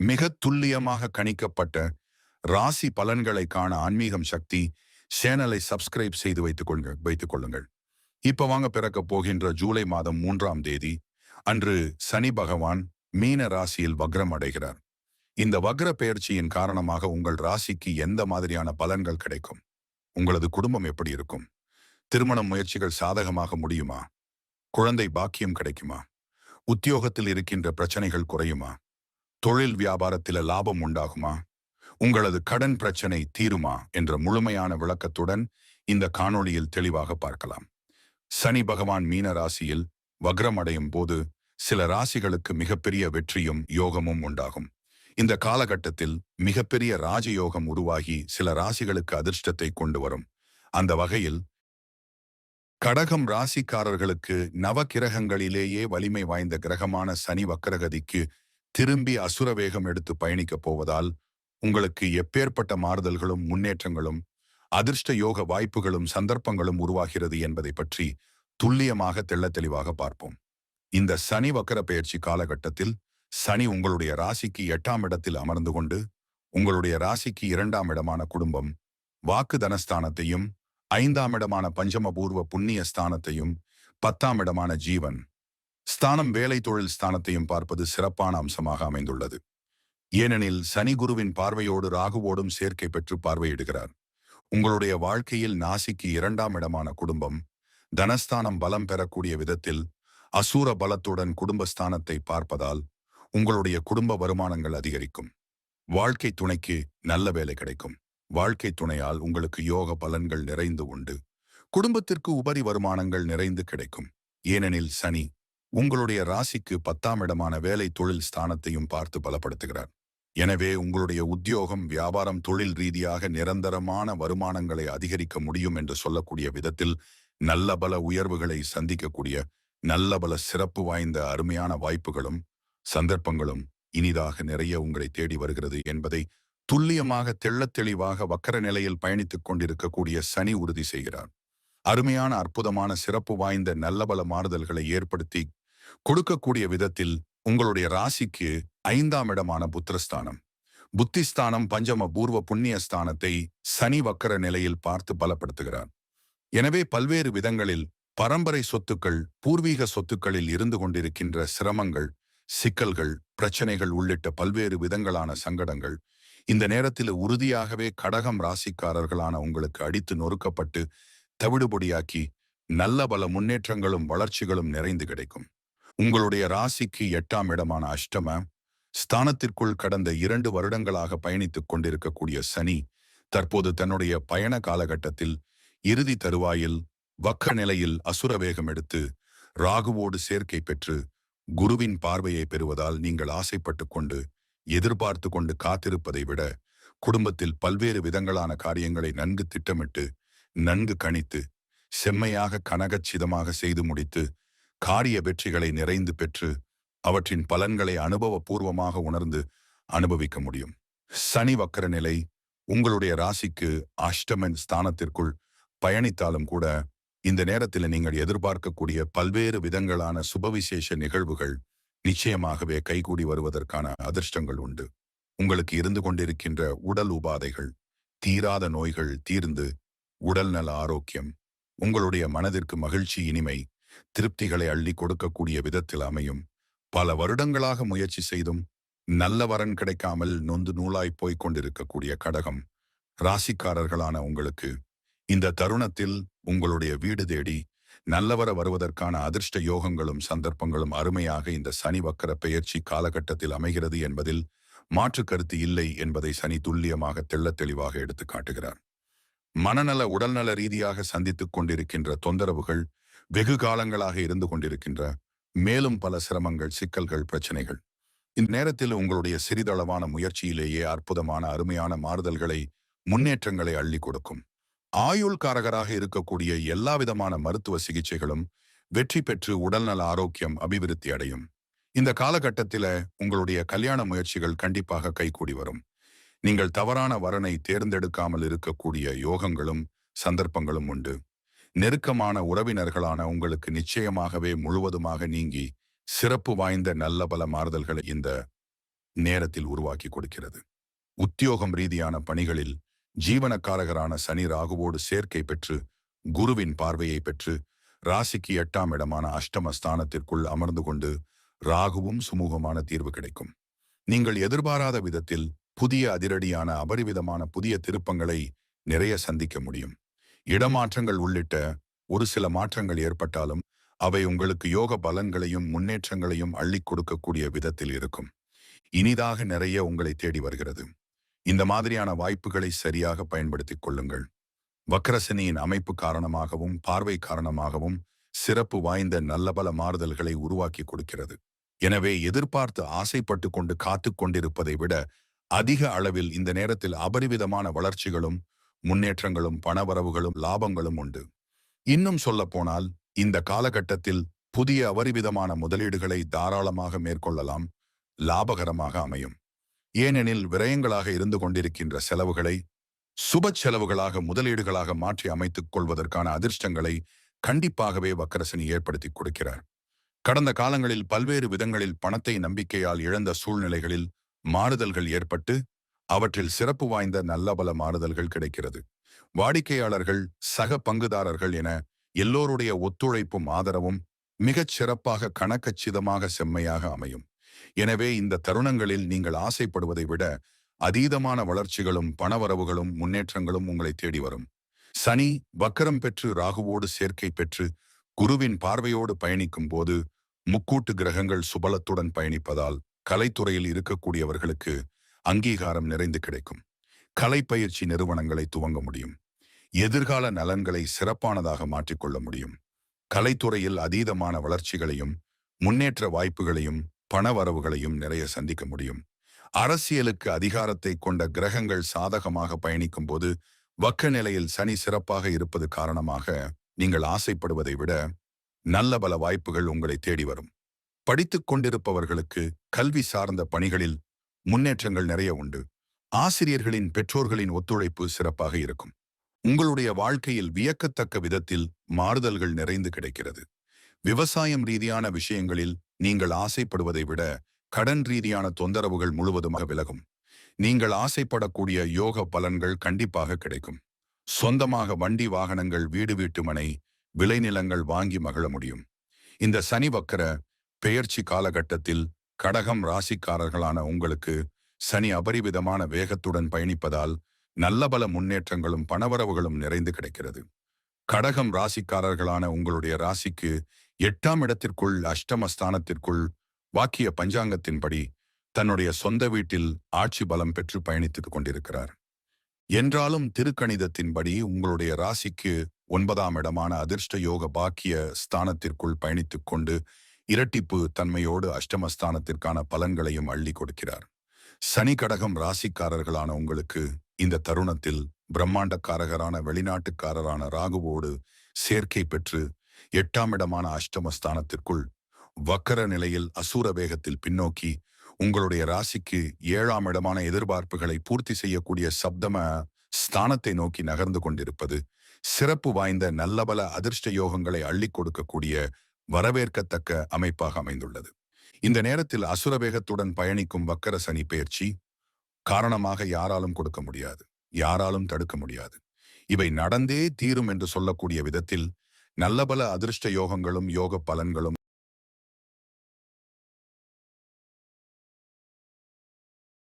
மிக துல்லியமாக கணிக்கப்பட்ட ராசி பலன்களை காண ஆன்மீகம் சக்தி சேனலை சப்ஸ்கிரைப் செய்து வைத்துக் கொள்ளுங்க வைத்துக் கொள்ளுங்கள். இப்ப வாங்க பிறக்க போகின்ற ஜூலை மாதம் மூன்றாம் தேதி அன்று சனி பகவான் மீன ராசியில் வக்ரம் அடைகிறார். இந்த வக்ர பெயர்ச்சியின் காரணமாக உங்கள் ராசிக்கு எந்த மாதிரியான பலன்கள் கிடைக்கும்? உங்களது குடும்பம் எப்படி இருக்கும்? திருமண முயற்சிகள் சாதகமாக முடியுமா? குழந்தை பாக்கியம் கிடைக்குமா? உத்தியோகத்தில் இருக்கின்ற பிரச்சனைகள் குறையுமா? தொழில் வியாபாரத்தில லாபம் உண்டாகுமா? உங்களது கடன் பிரச்சனை தீருமா? என்ற முழுமையான விளக்கத்துடன் இந்த காணொளியில் தெளிவாக பார்க்கலாம். சனி பகவான் மீன ராசியில் வக்ரமடையும் போது சில ராசிகளுக்கு மிகப்பெரிய வெற்றியும் யோகமும் உண்டாகும். இந்த காலகட்டத்தில் மிகப்பெரிய ராஜயோகம் உருவாகி சில ராசிகளுக்கு அதிர்ஷ்டத்தை கொண்டு வரும். அந்த வகையில் கடகம் ராசிக்காரர்களுக்கு நவ கிரகங்களிலேயே வலிமை வாய்ந்த கிரகமான சனி வக்கரகதிக்கு திரும்பி அசுர வேகம் எடுத்து பயணிக்கப் போவதால் உங்களுக்கு எப்பேற்பட்ட மாறுதல்களும் முன்னேற்றங்களும் அதிர்ஷ்ட யோக வாய்ப்புகளும் சந்தர்ப்பங்களும் உருவாகிறது என்பதை பற்றி துல்லியமாக தெள்ள தெளிவாக பார்ப்போம். இந்த சனி வக்கர பயிற்சி காலகட்டத்தில் சனி உங்களுடைய ராசிக்கு எட்டாம் இடத்தில் அமர்ந்து கொண்டு உங்களுடைய ராசிக்கு இரண்டாம் இடமான குடும்பம் வாக்கு தனஸ்தானத்தையும் ஐந்தாம் இடமான பஞ்சமபூர்வ புண்ணிய ஸ்தானத்தையும் பத்தாம் இடமான ஜீவன் ஸ்தானம் வேலை தொழில் ஸ்தானத்தையும் பார்ப்பது சிறப்பான அம்சமாக அமைந்துள்ளது. ஏனெனில் சனி குருவின் பார்வையோடு ராகுவோடும் சேர்க்கை பெற்று பார்வையிடுகிறார். உங்களுடைய வாழ்க்கையில் நாசிக்கு இரண்டாம் இடமான குடும்பம் தனஸ்தானம் பலம் பெறக்கூடிய விதத்தில் அசூர பலத்துடன் குடும்பஸ்தானத்தை பார்ப்பதால் உங்களுடைய குடும்ப வருமானங்கள் அதிகரிக்கும். வாழ்க்கை துணைக்கு நல்ல வேலை கிடைக்கும். வாழ்க்கை துணையால் உங்களுக்கு யோக பலன்கள் நிறைந்து உண்டு. குடும்பத்திற்கு உபரி வருமானங்கள் நிறைந்து கிடைக்கும். ஏனெனில் சனி உங்களுடைய ராசிக்கு பத்தாம் இடமான வேலை தொழில் ஸ்தானத்தையும் பார்த்து பலப்படுத்துகிறார். எனவே உங்களுடைய உத்தியோகம் வியாபாரம் தொழில் ரீதியாக நிரந்தரமான வருமானங்களை அதிகரிக்க முடியும் என்று சொல்லக்கூடிய விதத்தில் நல்ல பல உயர்வுகளை சந்திக்கக்கூடிய நல்ல பல சிறப்பு வாய்ந்த அருமையான வாய்ப்புகளும் சந்தர்ப்பங்களும் இனிதாக நிறைய உங்களை தேடி வருகிறது என்பதை துல்லியமாக தெள்ள தெளிவாக வக்கர நிலையில் பயணித்துக் கொண்டிருக்கக்கூடிய சனி உறுதி செய்கிறார். அருமையான அற்புதமான சிறப்பு வாய்ந்த நல்ல பல மாறுதல்களை ஏற்படுத்தி கொடுக்கக்கூடிய விதத்தில் உங்களுடைய ராசிக்கு ஐந்தாம் இடமான புத்திரஸ்தானம். புத்திஸ்தானம் பஞ்சம பூர்வ புண்ணிய ஸ்தானத்தை சனி வக்கர நிலையில் பார்த்து பலப்படுத்துகிறார். எனவே பல்வேறு விதங்களில் பரம்பரை சொத்துக்கள் பூர்வீக சொத்துக்களில் இருந்து கொண்டிருக்கின்ற சிரமங்கள் சிக்கல்கள் பிரச்சனைகள் உள்ளிட்ட பல்வேறு விதங்களான சங்கடங்கள் இந்த நேரத்தில் உறுதியாகவே கடகம் ராசிக்காரர்களான உங்களுக்கு அடித்து நொறுக்கப்பட்டு தவிடுபொடியாக்கி நல்ல பல முன்னேற்றங்களும் வளர்ச்சிகளும் நிறைந்து கிடைக்கும். உங்களுடைய ராசிக்கு எட்டாம் இடமான அஷ்டம ஸ்தானத்திற்குள் கடந்த இரண்டு வருடங்களாக பயணித்துக் கொண்டிருக்கக்கூடிய சனி தற்போது தன்னுடைய பயண காலகட்டத்தில் இறுதி தருவாயில் வக்க நிலையில் அசுர வேகம் எடுத்து ராகுவோடு சேர்க்கை பெற்று குருவின் பார்வையை பெறுவதால் நீங்கள் ஆசைப்பட்டு கொண்டு எதிர்பார்த்து கொண்டு காத்திருப்பதை விட குடும்பத்தில் பல்வேறு விதங்களான காரியங்களை நன்கு திட்டமிட்டு நன்கு கணித்து செம்மையாக கனகச்சிதமாக செய்து முடித்து காரிய வெற்றிகளை நிறைந்து பெற்று அவற்றின் பலன்களை அனுபவபூர்வமாக உணர்ந்து அனுபவிக்க முடியும். சனி வக்கர நிலை உங்களுடைய ராசிக்கு அஷ்டமன் ஸ்தானத்திற்குள் பயணித்தாலும் கூட இந்த நேரத்தில் நீங்கள் எதிர்பார்க்கக்கூடிய பல்வேறு விதங்களான சுபவிசேஷ நிகழ்வுகள் நிச்சயமாகவே கைகூடி வருவதற்கான அதிர்ஷ்டங்கள் உண்டு. உங்களுக்கு இருந்து கொண்டிருக்கின்ற உடல் உபாதைகள் தீராத நோய்கள் தீர்ந்து உடல் நல ஆரோக்கியம் உங்களுடைய மனதிற்கு மகிழ்ச்சி இனிமை திருப்திகளை அள்ளி கொடுக்கக்கூடிய விதத்தில் அமையும். பல வருடங்களாக முயற்சி செய்தும் நல்ல வரன் கிடைக்காமல் நொந்து நூலாய் போய்க் கொண்டிருக்கக்கூடிய கடகம் ராசிக்காரர்களான உங்களுக்கு. இந்த தருணத்தில் உங்களுடைய வீடு தேடி நல்லவர வருவதற்கான அதிர்ஷ்ட யோகங்களும் சந்தர்ப்பங்களும் அருமையாக இந்த சனி வக்கர பெயர்ச்சி காலகட்டத்தில் அமைகிறது என்பதில் மாற்று கருத்து இல்லை என்பதை சனி துல்லியமாக தெள்ளத் தெளிவாக எடுத்து காட்டுகிறார். மனநல உடல்நல ரீதியாக சந்தித்துக் கொண்டிருக்கின்ற தொந்தரவுகள் வெகு காலங்களாக இருந்து கொண்டிருக்கின்ற மேலும் பல சிரமங்கள் சிக்கல்கள் பிரச்சனைகள். இந்த நேரத்தில் உங்களுடைய சிறிதளவான முயற்சியிலேயே அற்புதமான அருமையான மாறுதல்களை முன்னேற்றங்களை அள்ளி கொடுக்கும். ஆயுள் காரகராக இருக்கக்கூடிய எல்லா விதமான மருத்துவ சிகிச்சைகளும் வெற்றி பெற்று உடல்நல ஆரோக்கியம் அபிவிருத்தி அடையும். இந்த காலகட்டத்தில உங்களுடைய கல்யாண முயற்சிகள் கண்டிப்பாக கைகூடி வரும். நீங்கள் தவறான வரனை தேர்ந்தெடுக்காமல் இருக்கக்கூடிய யோகங்களும் சந்தர்ப்பங்களும் உண்டு. நெருக்கமான உறவினர்களான உங்களுக்கு நிச்சயமாகவே முழுவதுமாக நீங்கி சிறப்பு வாய்ந்த நல்ல பல மாறுதல்களை இந்த நேரத்தில் உருவாக்கி கொடுக்கிறது. உத்தியோகம் ரீதியான பணிகளில் ஜீவனக்காரகரான சனி ராகுவோடு சேர்க்கை பெற்று குருவின் பார்வையை பெற்று ராசிக்கு எட்டாம் இடமான அஷ்டம ஸ்தானத்திற்குள் அமர்ந்து கொண்டு ராகுவும் சுமூகமான தீர்வு கிடைக்கும். நீங்கள் எதிர்பாராத விதத்தில் புதிய அதிரடியான அபரிவிதமான புதிய திருப்பங்களை நிறைய சந்திக்க முடியும். இடமாற்றங்கள் உள்ளிட்ட ஒரு சில மாற்றங்கள் ஏற்பட்டாலும் அவை உங்களுக்கு யோக பலன்களையும் முன்னேற்றங்களையும் அள்ளி கொடுக்கக்கூடிய விதத்தில் இருக்கும். இனிதாக நிறைய உங்களை தேடி வருகிறது. இந்த மாதிரியான வாய்ப்புகளை சரியாக பயன்படுத்திக் கொள்ளுங்கள். வக்ரசனியின் அமைப்பு காரணமாகவும் பார்வை காரணமாகவும் சிறப்பு வாய்ந்த நல்ல பல மாறுதல்களை உருவாக்கி கொடுக்கிறது. எனவே எதிர்பார்த்து ஆசைப்பட்டு கொண்டு காத்து கொண்டிருப்பதை விட அதிக அளவில் இந்த நேரத்தில் அபரிவிதமான வளர்ச்சிகளும் முன்னேற்றங்களும் பணவரவுகளும் லாபங்களும் உண்டு. இன்னும் சொல்லப்போனால் இந்த காலகட்டத்தில் புதிய அவரிவிதமான முதலீடுகளை தாராளமாக மேற்கொள்ளலாம் லாபகரமாக அமையும். ஏனெனில் விரயங்களாக இருந்து கொண்டிருக்கின்ற செலவுகளை சுப செலவுகளாக முதலீடுகளாக மாற்றி அமைத்துக் கொள்வதற்கான அதிர்ஷ்டங்களை கண்டிப்பாகவே வக்கரசனி ஏற்படுத்தி கொடுக்கிறார். கடந்த காலங்களில் பல்வேறு விதங்களில் பணத்தை நம்பிக்கையால் இழந்த சூழ்நிலைகளில் மாறுதல்கள் ஏற்பட்டு அவற்றில் சிறப்பு வாய்ந்த நல்ல பல மாறுதல்கள் கிடைக்கிறது. வாடிக்கையாளர்கள் சக பங்குதாரர்கள் என எல்லோருடைய ஒத்துழைப்பும் ஆதரவும் மிகச் சிறப்பாக கணக்கச்சிதமாக செம்மையாக அமையும். எனவே இந்த தருணங்களில் நீங்கள் ஆசைப்படுவதை விட அதீதமான வளர்ச்சிகளும் பணவரவுகளும் முன்னேற்றங்களும் உங்களை தேடி வரும். சனி வக்கரம் பெற்று ராகுவோடு சேர்க்கை பெற்று குருவின் பார்வையோடு பயணிக்கும் போது முக்கூட்டு கிரகங்கள் சுபலத்துடன் பயணிப்பதால் கலைத்துறையில் இருக்கக்கூடியவர்களுக்கு அங்கீகாரம் நிறைந்து கிடைக்கும். கலைப்பயிற்சி நிறுவனங்களை துவங்க முடியும். எதிர்கால நலன்களை சிறப்பானதாக மாற்றிக்கொள்ள முடியும். கலைத்துறையில் அதீதமான வளர்ச்சிகளையும் முன்னேற்ற வாய்ப்புகளையும் பணவரவுகளையும் நிறைய சந்திக்க முடியும். அரசியலுக்கு அதிகாரத்தை கொண்ட கிரகங்கள் சாதகமாக பயணிக்கும் போது வக்க நிலையில் சனி சிறப்பாக இருப்பது காரணமாக நீங்கள் ஆசைப்படுவதை விட நல்ல பல வாய்ப்புகள் உங்களை தேடி வரும். படித்துக் கொண்டிருப்பவர்களுக்கு கல்வி சார்ந்த பணிகளில் முன்னேற்றங்கள் நிறைய உண்டு. ஆசிரியர்களின் பெற்றோர்களின் ஒத்துழைப்பு சிறப்பாக இருக்கும். உங்களுடைய வாழ்க்கையில் வியக்கத்தக்க விதத்தில் மாறுதல்கள் நிறைந்து கிடைக்கிறது. விவசாயம் ரீதியான விஷயங்களில் நீங்கள் ஆசைப்படுவதை விட கடன் ரீதியான தொந்தரவுகள் முழுவதுமாக விலகும். நீங்கள் ஆசைப்படக்கூடிய யோக பலன்கள் கண்டிப்பாக கிடைக்கும். சொந்தமாக வண்டி வாகனங்கள் வீடு வீட்டு மனை விளைநிலங்கள் வாங்கி மகிழ முடியும். இந்த சனி வக்கர பெயர்ச்சி காலகட்டத்தில் கடகம் ராசிக்காரர்களான உங்களுக்கு சனி அபரிவிதமான வேகத்துடன் பயணிப்பதால் நல்ல பல முன்னேற்றங்களும் பணவரவுகளும் நிறைந்து கிடைக்கிறது. கடகம் ராசிக்காரர்களான உங்களுடைய ராசிக்கு எட்டாம் இடத்திற்குள் அஷ்டமஸ்தானத்திற்குள் வாக்கிய பஞ்சாங்கத்தின்படி தன்னுடைய சொந்த வீட்டில் ஆட்சி பலம் பெற்று பயணித்துக் கொண்டிருக்கிறார். என்றாலும் திருக்கணிதத்தின்படி உங்களுடைய ராசிக்கு ஒன்பதாம் இடமான அதிர்ஷ்ட யோக பாக்கிய ஸ்தானத்திற்குள் பயணித்துக் கொண்டு இரட்டிப்பு தன்மையோடு அஷ்டமஸ்தானத்திற்கான பலன்களையும் அள்ளி கொடுக்கிறார். சனி கடகம் ராசிக்காரர்களான உங்களுக்கு இந்த தருணத்தில் பிரம்மாண்டக்காரகரான வெளிநாட்டுக்காரரான ராகுவோடு சேர்க்கை பெற்று எட்டாம் இடமான அஷ்டமஸ்தானத்திற்குள் வக்கர நிலையில் அசூர வேகத்தில் பின்னோக்கி உங்களுடைய ராசிக்கு ஏழாம் இடமான எதிர்பார்ப்புகளை பூர்த்தி செய்யக்கூடிய சப்தம ஸ்தானத்தை நோக்கி நகர்ந்து கொண்டிருப்பது சிறப்பு வாய்ந்த நல்லபல அதிர்ஷ்ட யோகங்களை அள்ளி கொடுக்கக்கூடிய வரவேற்கத்தக்க அமைப்பாக அமைந்துள்ளது. இந்த நேரத்தில் அசுர வேகத்துடன் பயணிக்கும் வக்கர சனி பயிற்சி காரணமாக யாராலும் கொடுக்க முடியாது. யாராலும் தடுக்க முடியாது. இவை நடந்தே தீரும் என்று சொல்லக்கூடிய விதத்தில் நல்லபல அதிர்ஷ்ட யோகங்களும் யோக பலன்களும்